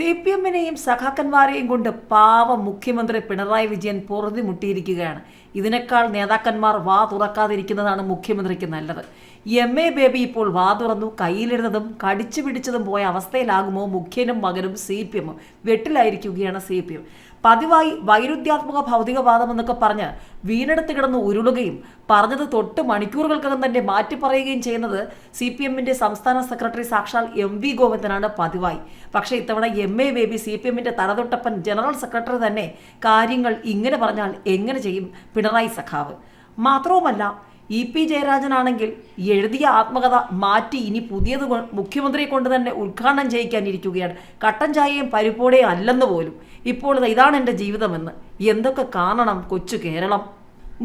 C P എമ്മിനെയും സഖാക്കന്മാരെയും കൊണ്ട് പാവ മുഖ്യമന്ത്രി പിണറായി വിജയൻ പൊറുതിമുട്ടിയിരിക്കുകയാണ് ഇതിനേക്കാൾ നേതാക്കന്മാർ വാ തുറക്കാതിരിക്കുന്നതാണ് മുഖ്യമന്ത്രിക്ക് നല്ലത്. എം എ ബേബി ഇപ്പോൾ വാ തുറന്നു കയ്യിലിരുന്നതും കടിച്ചു പിടിച്ചതും പോയ അവസ്ഥയിലാകുമോ മുഖ്യനും മകനും സി പി എമ്മും? വെട്ടിലായിരിക്കുകയാണ് സി പി എം. പതിവായി വൈരുദ്ധ്യാത്മക ഭൗതികവാദം എന്നൊക്കെ പറഞ്ഞ് വീണെടുത്ത് കിടന്ന് ഉരുളുകയും പറഞ്ഞത് തൊട്ട് മണിക്കൂറുകൾക്കകം തന്നെ മാറ്റി പറയുകയും ചെയ്യുന്നത് സി പി എമ്മിന്റെ സംസ്ഥാന സെക്രട്ടറി സാക്ഷാൽ എം വി ഗോവിന്ദനാണ് പതിവായി. പക്ഷേ ഇത്തവണ M A Baby C P എമ്മിന്റെ തലതൊട്ടപ്പൻ ജനറൽ സെക്രട്ടറി തന്നെ കാര്യങ്ങൾ ഇങ്ങനെ പറഞ്ഞാൽ എങ്ങനെ ചെയ്യും പിണറായി സഖാവ്? മാത്രവുമല്ല ഇ പി ജയരാജനാണെങ്കിൽ എഴുതിയ ആത്മകഥ മാറ്റി ഇനി പുതിയത് മുഖ്യമന്ത്രിയെ കൊണ്ട് തന്നെ ഉദ്ഘാടനം ചെയ്യിക്കാനിരിക്കുകയാണ്. കട്ടൻ ചായയും പരിപ്പോടെയും അല്ലെന്ന് പോലും. ഇപ്പോൾ ഇതാണ് എന്റെ ജീവിതമെന്ന്. എന്തൊക്കെ കാണണം കൊച്ചു കേരളം.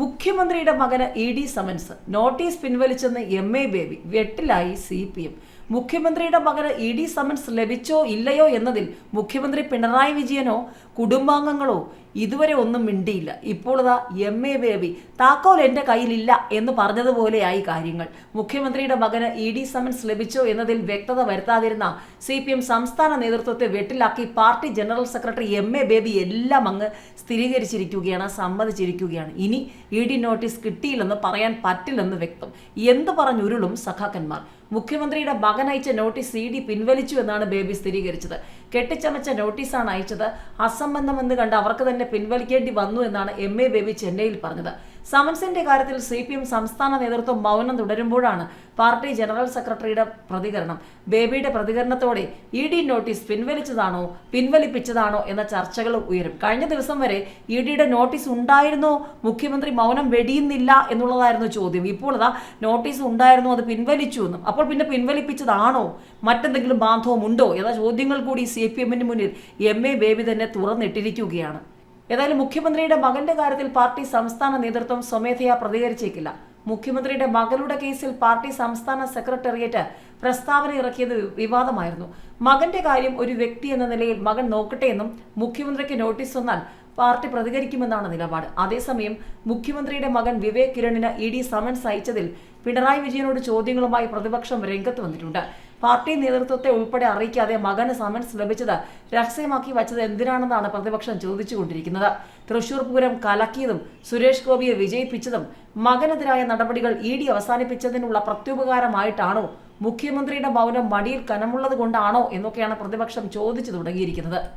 മുഖ്യമന്ത്രിയുടെ മകന് ഇ ഡി സമൻസ് നോട്ടീസ് പിൻവലിച്ചെന്ന് എം എ ബേബി വെട്ടിലായി സി പി എം. മുഖ്യമന്ത്രിയുടെ മകന് ഇ ഡി സമൻസ് ലഭിച്ചോ ഇല്ലയോ എന്നതിൽ മുഖ്യമന്ത്രി പിണറായി വിജയനോ കുടുംബാംഗങ്ങളോ ഇതുവരെ ഒന്നും മിണ്ടിയില്ല. ഇപ്പോൾ ഇതാ എം എ ബേബി താക്കോൽ എന്റെ കയ്യിലില്ല എന്ന് പറഞ്ഞതുപോലെയായി കാര്യങ്ങൾ. മുഖ്യമന്ത്രിയുടെ മകന് ഇ ഡി സമൻസ് ലഭിച്ചോ എന്നതിൽ വ്യക്തത വരുത്താതിരുന്ന സി പി എം സംസ്ഥാന നേതൃത്വത്തെ വെട്ടിലാക്കി party general secretary M A Baby എല്ലാം അങ്ങ് സ്ഥിരീകരിച്ചിരിക്കുകയാണ് സമ്മതിച്ചിരിക്കുകയാണ്. ഇനി ഇ ഡി നോട്ടീസ് കിട്ടിയില്ലെന്ന് പറയാൻ പറ്റില്ലെന്ന് വ്യക്തം. എന്ത് പറഞ്ഞുരുളും സഖാക്കന്മാർ. മുഖ്യമന്ത്രിയുടെ മകൻ അയച്ച നോട്ടീസ് സി ഡി പിൻവലിച്ചു എന്നാണ് ബേബി സ്ഥിരീകരിച്ചത്. കെട്ടിച്ചമച്ച നോട്ടീസാണ് അയച്ചത്. അസംബന്ധമെന്ന് കണ്ട് അവർക്ക് തന്നെ പിൻവലിക്കേണ്ടി വന്നു എന്നാണ് എം എ ബേബി ചെന്നൈയിൽ പറഞ്ഞത്. സമൻസിന്റെ കാര്യത്തിൽ സി പി എം സംസ്ഥാന നേതൃത്വം മൗനം തുടരുമ്പോഴാണ് പാർട്ടി ജനറൽ സെക്രട്ടറിയുടെ പ്രതികരണം. ബേബിയുടെ പ്രതികരണത്തോടെ ഇ ഡി നോട്ടീസ് പിൻവലിച്ചതാണോ പിൻവലിപ്പിച്ചതാണോ എന്ന ചർച്ചകൾ ഉയരും. കഴിഞ്ഞ ദിവസം വരെ ഇ ഡിയുടെ നോട്ടീസ് ഉണ്ടായിരുന്നോ മുഖ്യമന്ത്രി മൗനം വെടിയുന്നില്ല എന്നുള്ളതായിരുന്നു ചോദ്യം. ഇപ്പോൾ അതാ നോട്ടീസ് ഉണ്ടായിരുന്നു അത് പിൻവലിച്ചു എന്നും. അപ്പോൾ പിന്നെ പിൻവലിപ്പിച്ചതാണോ മറ്റെന്തെങ്കിലും ബാന്ധവം ഉണ്ടോ എന്ന ചോദ്യങ്ങൾ കൂടി സി പി എമ്മിന് മുന്നിൽ എം എ ബേബി തന്നെ തുറന്നിട്ടിരിക്കുകയാണ്. ഏതായാലും മുഖ്യമന്ത്രിയുടെ മകന്റെ കാര്യത്തിൽ പാർട്ടി സംസ്ഥാന നേതൃത്വം സ്വമേധയാ പ്രതികരിച്ചേക്കില്ല മുഖ്യമന്ത്രിയുടെ മകളുടെ കേസിൽ പാർട്ടി സംസ്ഥാന സെക്രട്ടേറിയറ്റ് പ്രസ്താവന ഇറക്കിയത് വിവാദമായിരുന്നു. മകന്റെ കാര്യം ഒരു വ്യക്തി എന്ന നിലയിൽ മകൻ നോക്കട്ടെ എന്നും മുഖ്യമന്ത്രിക്ക് നോട്ടീസ് വന്നാൽ പാർട്ടി പ്രതികരിക്കുമെന്നാണ് നിലപാട്. അതേസമയം മുഖ്യമന്ത്രിയുടെ മകൻ വിവേക് കിരണിന് ഇ ഡി സമൻസ് അയച്ചതിൽ പിണറായി വിജയനോട് ചോദ്യങ്ങളുമായി പ്രതിപക്ഷം രംഗത്ത് വന്നിട്ടുണ്ട്. പാർട്ടി നേതൃത്വത്തെ ഉൾപ്പെടെ അറിയിക്കാതെ മകന് സമൻസ് ലഭിച്ചത് രഹസ്യമാക്കി വച്ചത് എന്തിനാണെന്നാണ് പ്രതിപക്ഷം ചോദിച്ചുകൊണ്ടിരിക്കുന്നത്. തൃശൂർ പൂരം കലക്കിയതും സുരേഷ് ഗോപിയെ വിജയിപ്പിച്ചതും മകനെതിരായ നടപടികൾ ഇ ഡി അവസാനിപ്പിച്ചതിനുള്ള പ്രത്യുപകാരമായിട്ടാണോ മുഖ്യമന്ത്രിയുടെ മൗനം മടിയിൽ കനമുള്ളത് കൊണ്ടാണോ എന്നൊക്കെയാണ് പ്രതിപക്ഷം ചോദിച്ചു തുടങ്ങിയിരിക്കുന്നത്.